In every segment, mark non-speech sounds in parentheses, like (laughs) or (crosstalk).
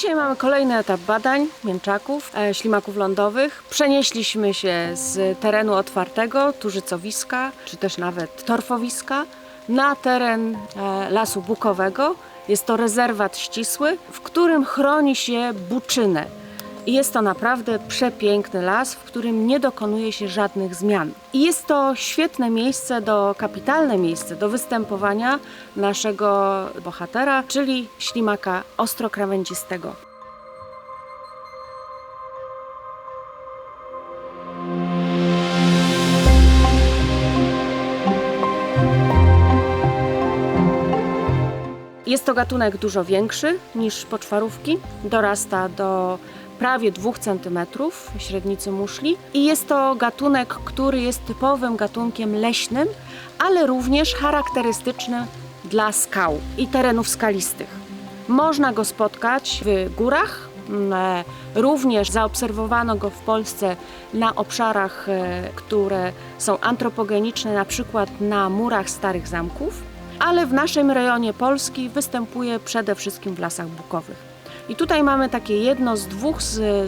Dzisiaj mamy kolejny etap badań mięczaków, e, ślimaków lądowych. Przenieśliśmy się z terenu otwartego, tużycowiska, czy też nawet torfowiska, na teren e, lasu bukowego. Jest to rezerwat ścisły, w którym chroni się buczynę. Jest to naprawdę przepiękny las, w którym nie dokonuje się żadnych zmian. I jest to świetne miejsce, do, kapitalne miejsce do występowania naszego bohatera, czyli ślimaka ostrokrawędzistego. Jest to gatunek dużo większy niż poczwarówki. Dorasta do prawie 2 cm średnicy muszli i jest to gatunek, który jest typowym gatunkiem leśnym, ale również charakterystyczny dla skał i terenów skalistych. Można go spotkać w górach. mm, e, Również zaobserwowano go w Polsce na obszarach, e, które są antropogeniczne, na przykład na murach starych zamków ale w naszym rejonie Polski występuje przede wszystkim w lasach bukowych. I tutaj mamy takie jedno z dwóch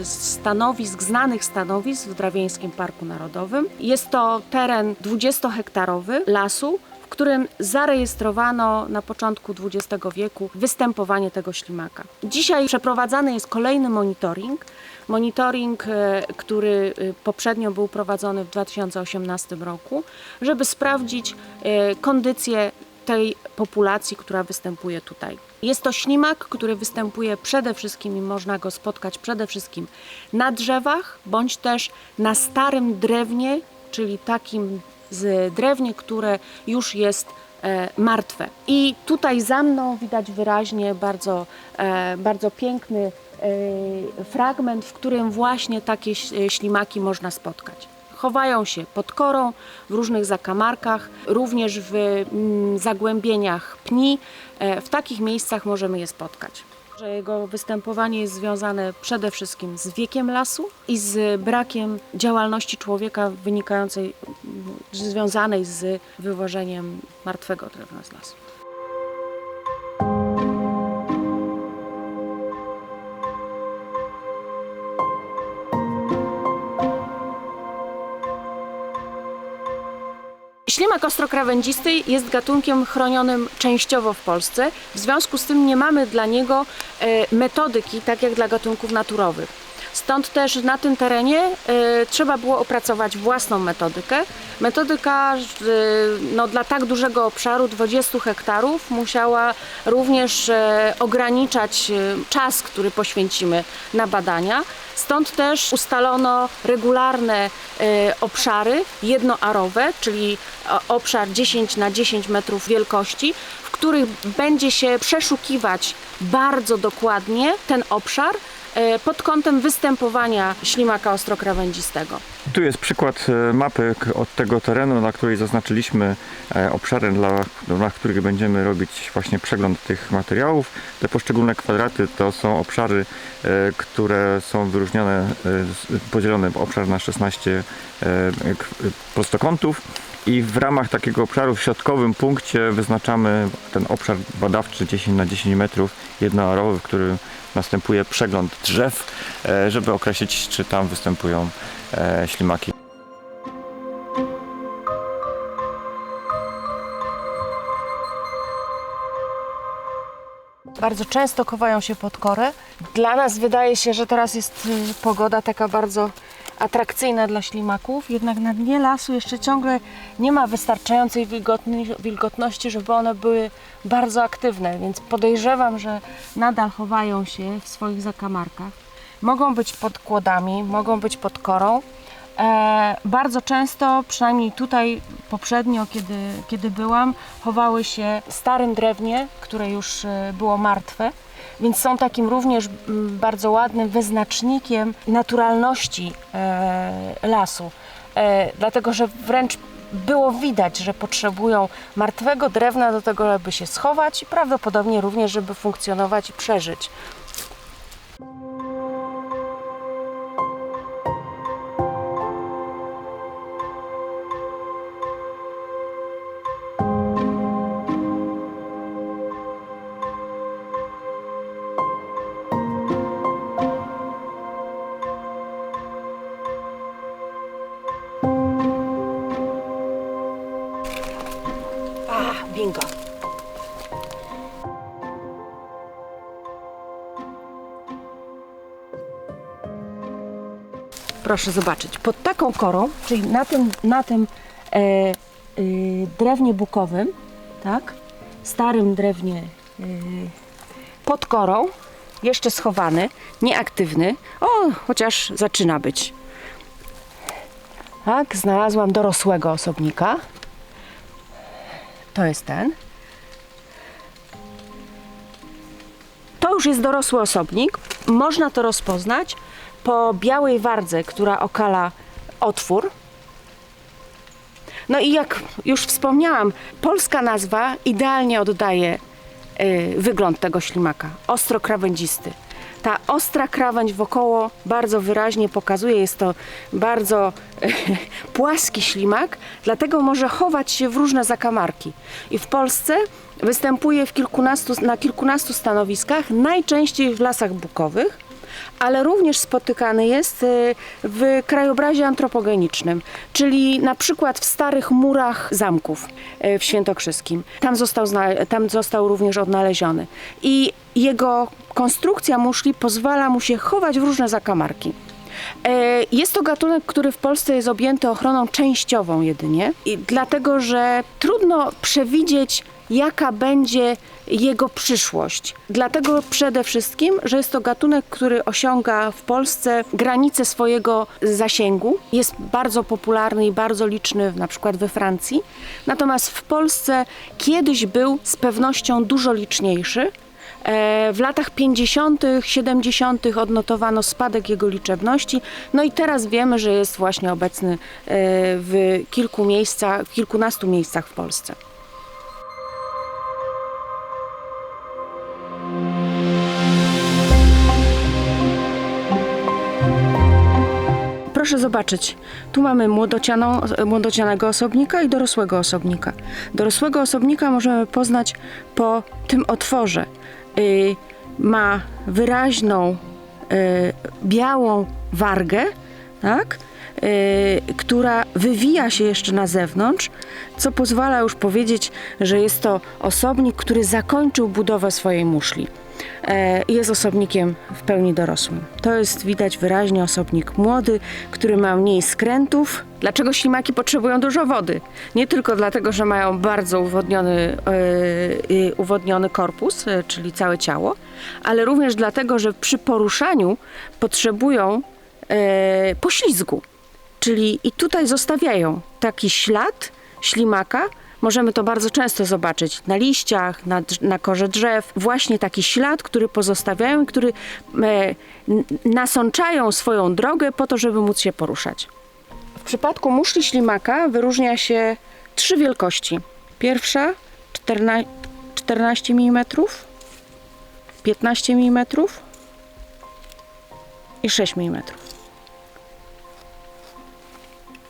stanowisk, znanych stanowisk w Drawieńskim Parku Narodowym. Jest to teren 20-hektarowy lasu, w którym zarejestrowano na początku XX wieku występowanie tego ślimaka. Dzisiaj przeprowadzany jest kolejny monitoring. Monitoring, e, który e, poprzednio był prowadzony w 2018 roku, żeby sprawdzić e, kondycję tej populacji, która występuje tutaj. Jest to ślimak, który występuje przede wszystkim i można go spotkać przede wszystkim na drzewach, bądź też na starym drewnie, czyli takim z drewnie, które już jest e, martwe. I tutaj za mną widać wyraźnie bardzo, e, bardzo piękny e, fragment, w którym właśnie takie ślimaki można spotkać. Chowają się pod korą, w różnych zakamarkach, również w mm, zagłębieniach pni. E, W takich miejscach możemy je spotkać. Że jego występowanie jest związane przede wszystkim z wiekiem lasu i z brakiem działalności człowieka wynikającej, mm, związanej z wywożeniem martwego drewna z lasu. Ślimak ostrokrawędzisty jest gatunkiem chronionym częściowo w Polsce. W związku z tym nie mamy dla niego e, metodyki, tak jak dla gatunków naturowych. Stąd też na tym terenie e, trzeba było opracować własną metodykę. Metodyka e, no, dla tak dużego obszaru, 20 hektarów, musiała również e, ograniczać czas, który poświęcimy na badania. Stąd też ustalono regularne obszary jednoarowe, czyli obszar 10 na 10 metrów wielkości, w których będzie się przeszukiwać bardzo dokładnie ten obszar pod kątem występowania ślimaka ostrokrawędzistego. Tu jest przykład e, mapy od tego terenu, na której zaznaczyliśmy e, obszary, dla, dla których będziemy robić właśnie przegląd tych materiałów. Te poszczególne kwadraty to są obszary, e, które są wyróżnione, e, podzielone obszar na 16 e, k- prostokątów. I w ramach takiego obszaru w środkowym punkcie wyznaczamy ten obszar badawczy 10 na 10 metrów jednoarowy, w którym następuje przegląd drzew, e, żeby określić, czy tam występują e, ślimaki. Bardzo często chowają się pod korę. Dla nas wydaje się, że teraz jest y, pogoda taka bardzo atrakcyjna dla ślimaków, jednak na dnie lasu jeszcze ciągle nie ma wystarczającej wilgotności, żeby one były bardzo aktywne, więc podejrzewam, że nadal chowają się w swoich zakamarkach. Mogą być pod kłodami, mogą być pod korą. E, bardzo często, przynajmniej tutaj poprzednio, kiedy, kiedy byłam, chowały się w starym drewnie, które już e, było martwe, więc są takim również bardzo ładnym wyznacznikiem naturalności e, lasu. E, dlatego, że wręcz było widać, że potrzebują martwego drewna do tego, żeby się schować i prawdopodobnie również, żeby funkcjonować i przeżyć. drinka. Proszę zobaczyć, pod taką korą, czyli na tym, na tym e, e, drewnie bukowym, tak, starym drewnie e, pod korą, jeszcze schowany, nieaktywny, o, chociaż zaczyna być. Tak, znalazłam dorosłego osobnika. To jest ten. To już jest dorosły osobnik. Można to rozpoznać po białej wardze, która okala otwór. No i jak już wspomniałam, polska nazwa idealnie oddaje y, wygląd tego ślimaka. Ostro krawędzisty. Ta ostra krawędź wokoło bardzo wyraźnie pokazuje, jest to bardzo (laughs) płaski ślimak, dlatego może chować się w różne zakamarki. I w Polsce występuje w kilkunastu, na kilkunastu stanowiskach, najczęściej w lasach bukowych, ale również spotykany jest y, w krajobrazie antropogenicznym, czyli na przykład w starych murach zamków y, w Świętokrzyskim. Tam został, tam został również odnaleziony. I jego konstrukcja muszli pozwala mu się chować w różne zakamarki. E, Jest to gatunek, który w Polsce jest objęty ochroną częściową jedynie, dlatego że trudno przewidzieć, jaka będzie jego przyszłość. Dlatego przede wszystkim, że jest to gatunek, który osiąga w Polsce granice swojego zasięgu. Jest bardzo popularny i bardzo liczny na przykład we Francji. Natomiast w Polsce kiedyś był z pewnością dużo liczniejszy. E, W latach 50., 70. odnotowano spadek jego liczebności, no i teraz wiemy, że jest właśnie obecny e, w kilku miejscach, w kilkunastu miejscach w Polsce. Proszę zobaczyć, tu mamy młodocianą, młodocianego osobnika i dorosłego osobnika. Dorosłego osobnika możemy poznać po tym otworze. Y, ma wyraźną y, białą wargę, tak? y, która wywija się jeszcze na zewnątrz, co pozwala już powiedzieć, że jest to osobnik, który zakończył budowę swojej muszli. E, Jest osobnikiem w pełni dorosłym. To jest widać wyraźnie osobnik młody, który ma mniej skrętów. Dlaczego ślimaki potrzebują dużo wody? Nie tylko dlatego, że mają bardzo uwodniony, e, uwodniony korpus, e, czyli całe ciało, ale również dlatego, że przy poruszaniu potrzebują e, poślizgu. Czyli i tutaj zostawiają taki ślad ślimaka. Możemy to bardzo często zobaczyć na liściach, na, na korze drzew. Właśnie taki ślad, który pozostawiają który e, nasączają swoją drogę po to, żeby móc się poruszać. W przypadku muszli ślimaka wyróżnia się trzy wielkości. Pierwsza 14, 14 mm, 15 mm i 6 mm.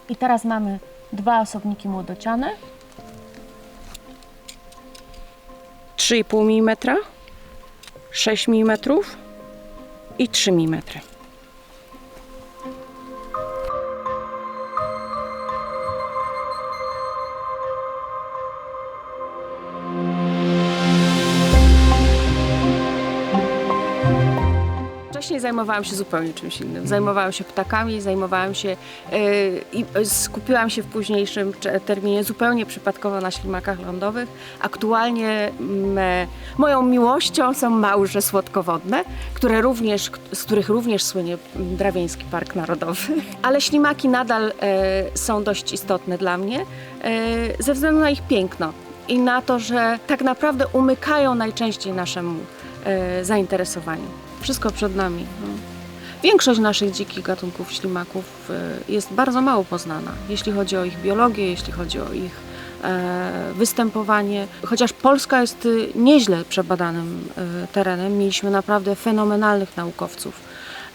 I teraz mamy dwa osobniki młodociane. 3,5 mm, 6 mm i 3 mm. Wcześniej zajmowałam się zupełnie czymś innym. Zajmowałam się ptakami, zajmowałam się yy, i y, skupiłam się w późniejszym terminie zupełnie przypadkowo na ślimakach lądowych. Aktualnie mm, e, moją miłością są małże słodkowodne, które również, z których również słynie mm, Drawieński Park Narodowy. (laughs) Ale ślimaki nadal e, są dość istotne dla mnie e, ze względu na ich piękno i na to, że tak naprawdę umykają najczęściej naszemu e, zainteresowaniu. Wszystko przed nami. No. Większość naszych dzikich gatunków ślimaków e, jest bardzo mało poznana, jeśli chodzi o ich biologię, jeśli chodzi o ich e, występowanie. Chociaż Polska jest y, nieźle przebadanym e, terenem, mieliśmy naprawdę fenomenalnych naukowców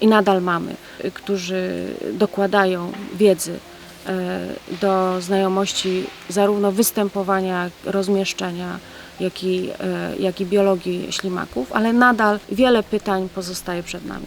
i nadal mamy, którzy dokładają wiedzy e, do znajomości zarówno występowania, rozmieszczenia, jak i, e, jak i biologii ślimaków, ale nadal wiele pytań pozostaje przed nami.